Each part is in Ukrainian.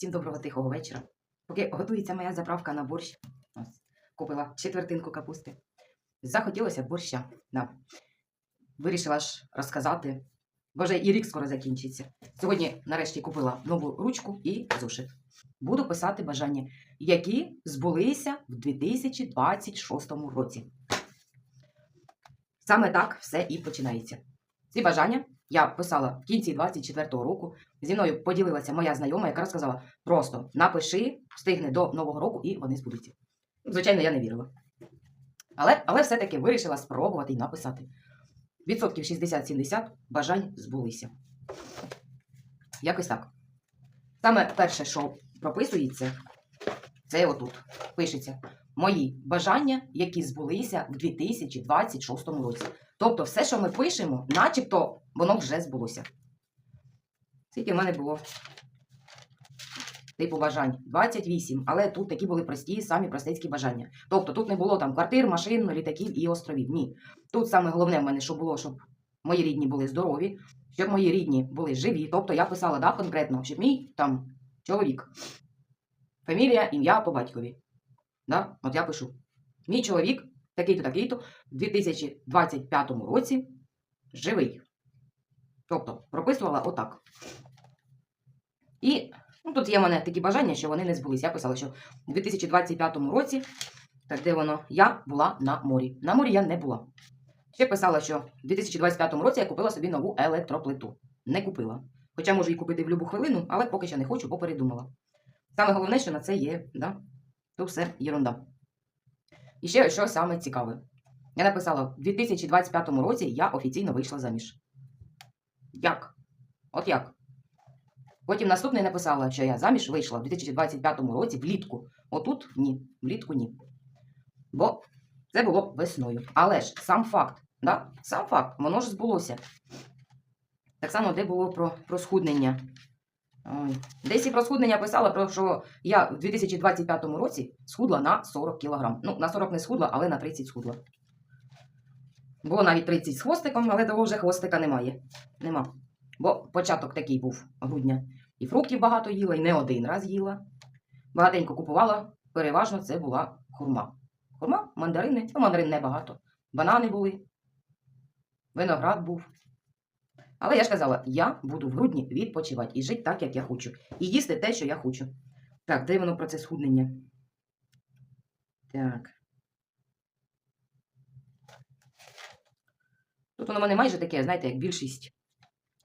Всім доброго тихого вечора. Поки готується моя заправка на борщ, ось, купила четвертинку капусти. Захотілося борща. Да. Вирішила ж розказати, бо вже і рік скоро закінчиться. Сьогодні, нарешті, купила нову ручку і зошит. Буду писати бажання, які збулися в 2026 році. Саме так все і починається. Ці бажання я писала в кінці 24-го року. Зі мною поділилася моя знайома, яка розказала: просто напиши, встигне до Нового року, і вони збудуться. Звичайно, я не вірила. Але, але все-таки вирішила спробувати і написати. Відсотків 60-70 бажань збулися. Якось так. Саме перше, що прописується, це отут. Пишеться мої бажання, які збулися в 2026 році. Тобто, все, що ми пишемо, начебто воно вже збулося. Скільки в мене було типу бажань? 28, але тут такі були прості, самі простецькі бажання. Тобто тут не було там квартир, машин, літаків і островів. Ні. Тут саме головне в мене, що було, щоб мої рідні були здорові, щоб мої рідні були живі. Тобто я писала да, конкретно, щоб мій там чоловік. Фамілія, ім'я по батькові. Да? От я пишу. Мій чоловік, такий-то, такий-то, в 2025 році живий. Тобто прописувала отак. І ну, тут є в мене такі бажання, що вони не збулись. Я писала, що у 2025 році, так де воно, я була на морі. На морі я не була. Ще писала, що в 2025 році я купила собі нову електроплиту. Не купила. Хоча можу її купити в будь-яку хвилину, але поки що не хочу, бо передумала. Саме головне, що на це є, да? то все єрунда. І ще що саме цікаве. Я написала, в 2025 році я офіційно вийшла заміж. Як? От як? Потім наступний написала, що я заміж вийшла в 2025 році влітку. Отут ні, влітку ні. Бо це було весною. Але ж сам факт, да? сам факт, воно ж збулося. Так само, де було про, про схуднення. Ой. Десь і про схуднення писала, про що я в 2025 році схудла на 40 кг. Ну, на 40 не схудла, але на 30 схудла. Було навіть 30 з хвостиком, але того вже хвостика немає. Нема. Бо початок такий був грудня. І фруктів багато їла, і не один раз їла. Багатенько купувала, переважно це була хурма. Хурма, мандарини, ну мандарин небагато. Банани були, виноград був. Але я ж казала, я буду в грудні відпочивати і жити так, як я хочу. І їсти те, що я хочу. Так, де воно про це схуднення? Так. Тут воно мене майже таке, знаєте, як більшість.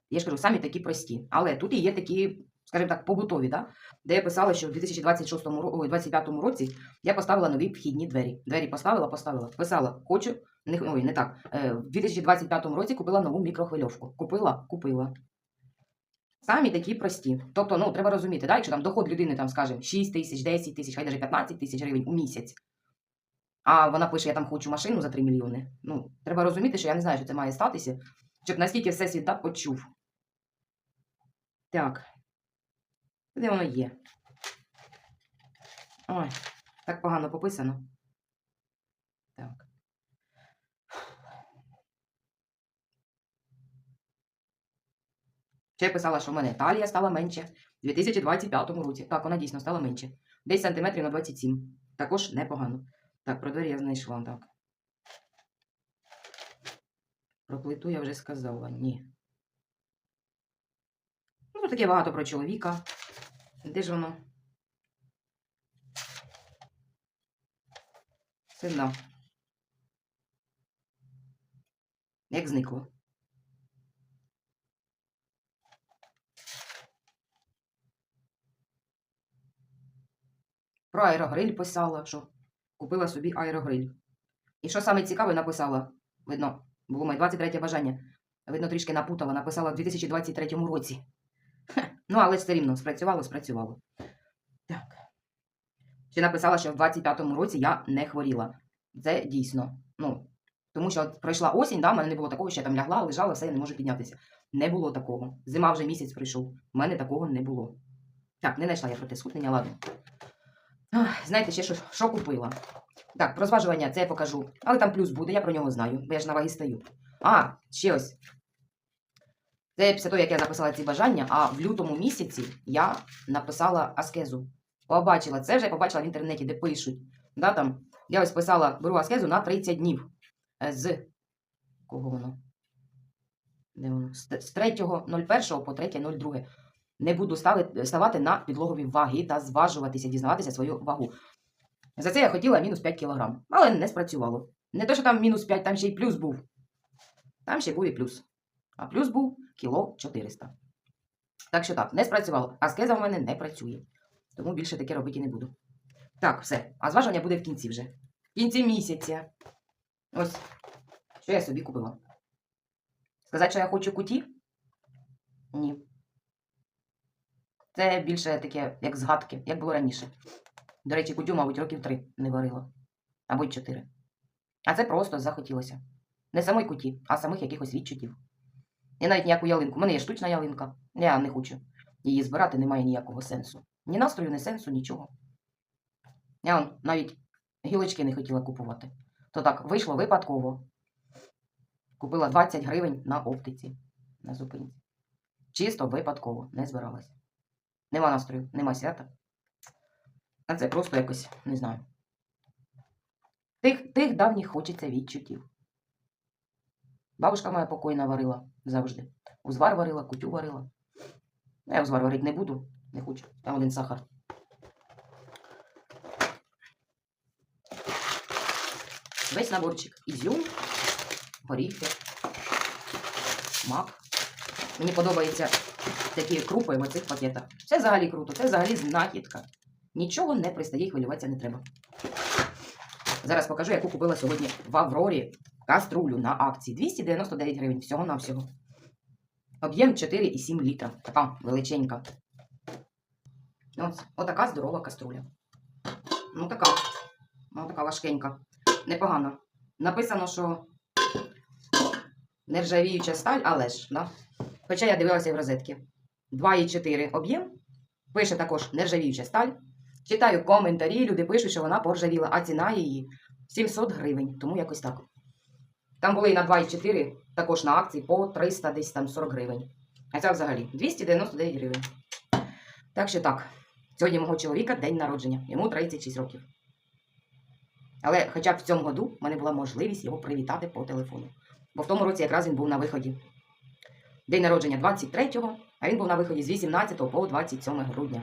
Я ж кажу, самі такі прості. Але тут і є такі, скажімо так, побутові, да? де я писала, що в 2026 ой, 2025 році я поставила нові вхідні двері. Двері поставила, поставила. Писала, хочу, не, ой, не так. Е, в 2025 році купила нову мікрохвильовку. Купила, купила. Самі такі прості. Тобто, ну, треба розуміти, да? якщо там доход людини, там, скажімо, 6 тисяч, 10 тисяч, хай навіть 15 тисяч гривень у місяць. А вона пише, я там хочу машину за 3 мільйони. Ну, треба розуміти, що я не знаю, що це має статися, щоб наскільки все світ да, почув. Так. Де воно є? Ой, так погано пописано. Так. Ще писала, що в мене талія стала менше у 2025 році. Так, вона дійсно стала менше. Десь сантиметрів на 27. Також непогано. Так, про двері я знайшла, так. Про плиту я вже сказала, ні. Ну, таке багато про чоловіка. Де ж воно? Сина. Як зникло. Про аерогриль писала, що купила собі аерогриль. І що саме цікаве написала, видно, було моє 23 бажання. Видно, трішки напутала, написала в 2023 році. Хе, Ну, але все рівно спрацювало, спрацювало. Так. Ще написала, що в 25-му році я не хворіла. Це дійсно. Ну, тому що от пройшла осінь, да, в мене не було такого, що я там лягла, лежала, все, я не можу піднятися. Не було такого. Зима вже місяць пройшов. У мене такого не було. Так, не знайшла я про те схуднення, ладно. Знаєте, ще що, що купила? Так, про зважування це я покажу. Але там плюс буде, я про нього знаю, бо я ж на вагі стою. А, ще ось. Це після того, як я написала ці бажання, а в лютому місяці я написала аскезу. Побачила це вже я побачила в інтернеті, де пишуть. Да, там, я ось писала, беру аскезу на 30 днів. Е, З кого воно? Де воно? З 3.01 по 3.02. Не буду ставити, ставати на підлогові ваги та зважуватися, дізнаватися свою вагу. За це я хотіла мінус 5 кг, але не спрацювало. Не те, що там мінус 5, там ще й плюс був. Там ще був і плюс. А плюс був кіло 400. Так що так, не спрацювало. Аскеза в мене не працює. Тому більше таке робити не буду. Так, все. А зважування буде в кінці вже. В кінці місяця. Ось, що я собі купила. Сказати, що я хочу куті? Ні. Це більше таке, як згадки, як було раніше. До речі, кутю, мабуть, років три не варила. Або й чотири. А це просто захотілося. Не самої куті, а самих якихось відчуттів. Я навіть ніяку ялинку. У мене є штучна ялинка. Я не хочу. Її збирати немає ніякого сенсу. Ні настрою, ні сенсу, нічого. Я навіть гілочки не хотіла купувати. То так, вийшло випадково. Купила 20 гривень на оптиці на зупинці. Чисто випадково, не збиралася. Нема настрою, нема свята. А це просто якось, не знаю. Тих, тих давніх хочеться відчуттів. Бабушка моя покойна варила завжди. Узвар варила, кутю варила. Я узвар варити не буду, не хочу. Там один сахар. Весь наборчик. Ізюм, горіхи, мак. Мені подобаються такі крупи в оцих пакетах. Це взагалі круто, це взагалі знахідка. Нічого не пристає хвилюватися не треба. Зараз покажу, яку купила сьогодні в Аврорі каструлю на акції. 299 гривень всього-навсього. Об'єм 4,7 літра. Така величенька. Ось, отака здорова каструля. Ну така. Ну, така важкенька. Непогано. Написано, що нержавіюча сталь, але ж, да? Хоча я дивилася в розетки. 2,4 об'єм. Пише також нержавіюча сталь. Читаю коментарі, люди пишуть, що вона поржавіла, а ціна її 700 гривень. Тому якось так. Там були і на 2,4, також на акції по 300 десь там 40 гривень. А це взагалі 299 гривень. Так що так. Сьогодні мого чоловіка день народження. Йому 36 років. Але хоча б в цьому году в мене була можливість його привітати по телефону. Бо в тому році якраз він був на виході. День народження 23-го, а він був на виході з 18 по 27 грудня.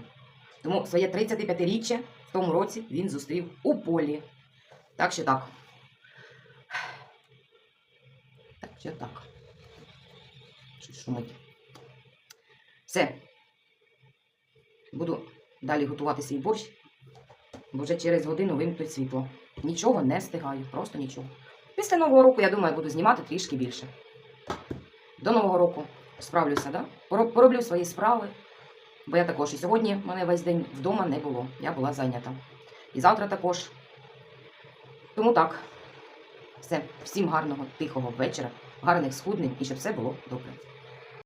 Тому своє 35-річчя в тому році він зустрів у полі. Так що так. Так що так. Щось шумить. Все. Буду далі готувати свій борщ, бо вже через годину вимкнуть світло. Нічого не встигаю, просто нічого. Після Нового року, я думаю, буду знімати трішки більше. До Нового року справлюся, да? Пороблю свої справи. Бо я також і сьогодні мене весь день вдома не було. Я була зайнята. І завтра також. Тому так. Все, всім гарного, тихого вечора, гарних схуднень і щоб все було добре.